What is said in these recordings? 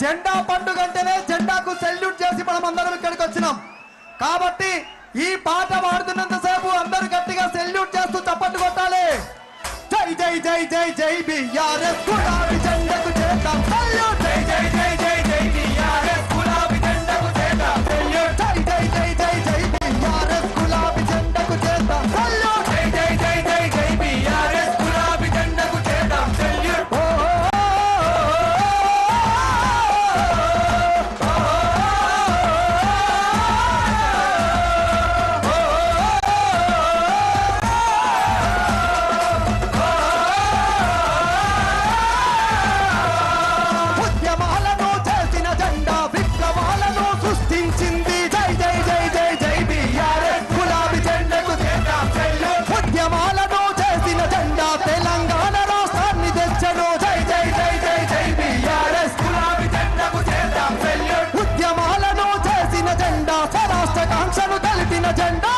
జెండా పండుగ అంటేనే జెండాకు సెల్యూట్ చేసి మనం అందరం ఇక్కడికి వచ్చినాం. కాబట్టి ఈ పాట పాడుతున్నంతసేపు అందరు గట్టిగా సెల్యూట్ చేస్తూ చప్పట్లు కొట్టాలి. జై జై జై జై జై బిఆర్ఎస్ ah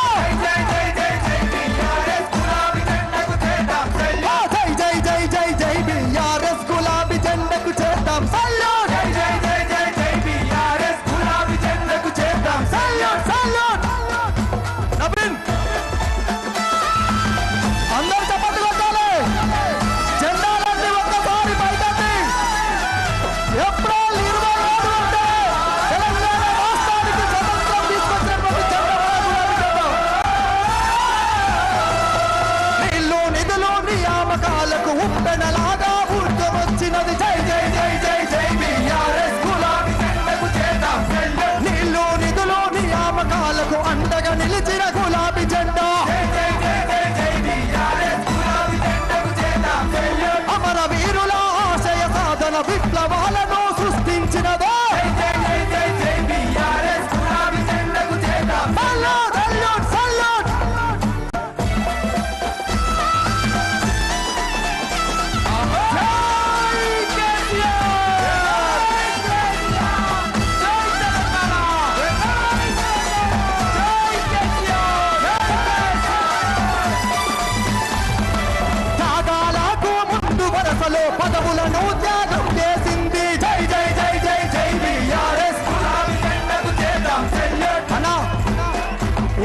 పదవులను త్యాగం చేసింది. జై జై జై జై జై బిఆర్ఎస్.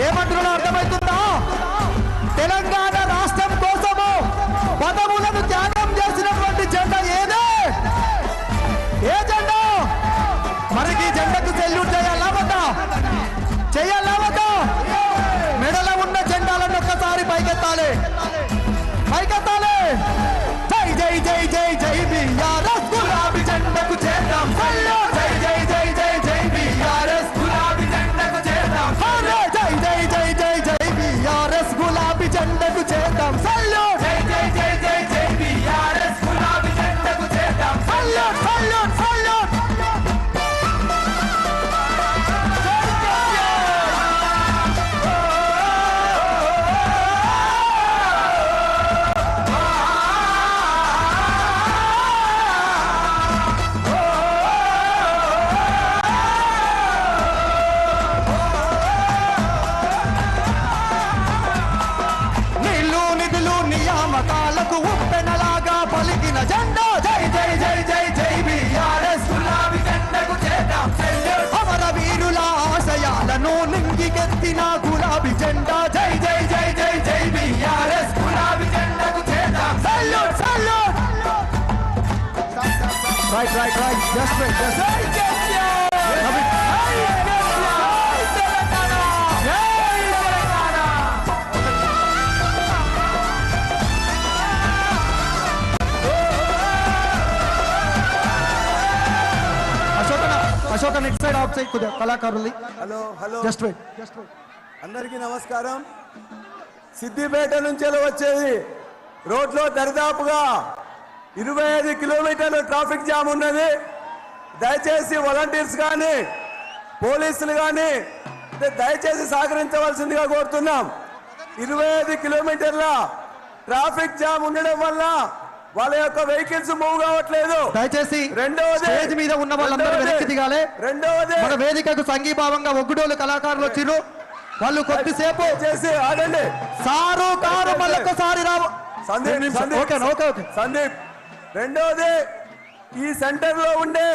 ఏమంటున్నా జై జై జై నింగికెత్తిన గులాబీ జెండా. జై జై జై జై జై బిఆర్ఎస్ గులాబీ జెండకు చేద్దాం. Salute salute right right right just right just Ashoka Ashoka next side of side కొద్దిగా కళాకారుల్ని. Hello hello. Just wait just wait అందరికీ నమస్కారం. సిద్దిపేట నుంచి వచ్చేది? రోడ్లో దరిదాపుగా ఇరవై ఐదు కిలోమీటర్లు ట్రాఫిక్ జామ్ ఉన్నది. దయచేసి వాలంటీర్స్ కానీ పోలీసులు కానీ దయచేసి సహకరించవలసిందిగా కోరుతున్నాం. ఇరవై ఐదు కిలోమీటర్ల ట్రాఫిక్ జామ్ ఉండడం వల్ల వాళ్ళ యొక్క వెహికల్స్ మూవ్ కావట్లేదు. దయచేసి రెండవది స్టేజ్ మీద ఉన్న వాళ్ళందరూ వెనక్కి దిగాలి. మన వేదికకు సంఘీభావంగా ఒగ్గుడోలు కళాకారులు వచ్చిర్రు. వాళ్ళు కొద్దిసేపు చేసి ఆగండి. సారు కారు మళ్ళొకసారి రావు. Sandeep, Sandeep. Okay okay okay. Sandeep. రెండవది ఈ సెంటర్లో ఉండే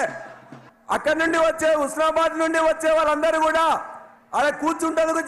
అక్కడి నుండి వచ్చే హుస్నాబాద్ నుండి వచ్చే వాళ్ళందరూ కూడా అలా కూర్చుంటందుకు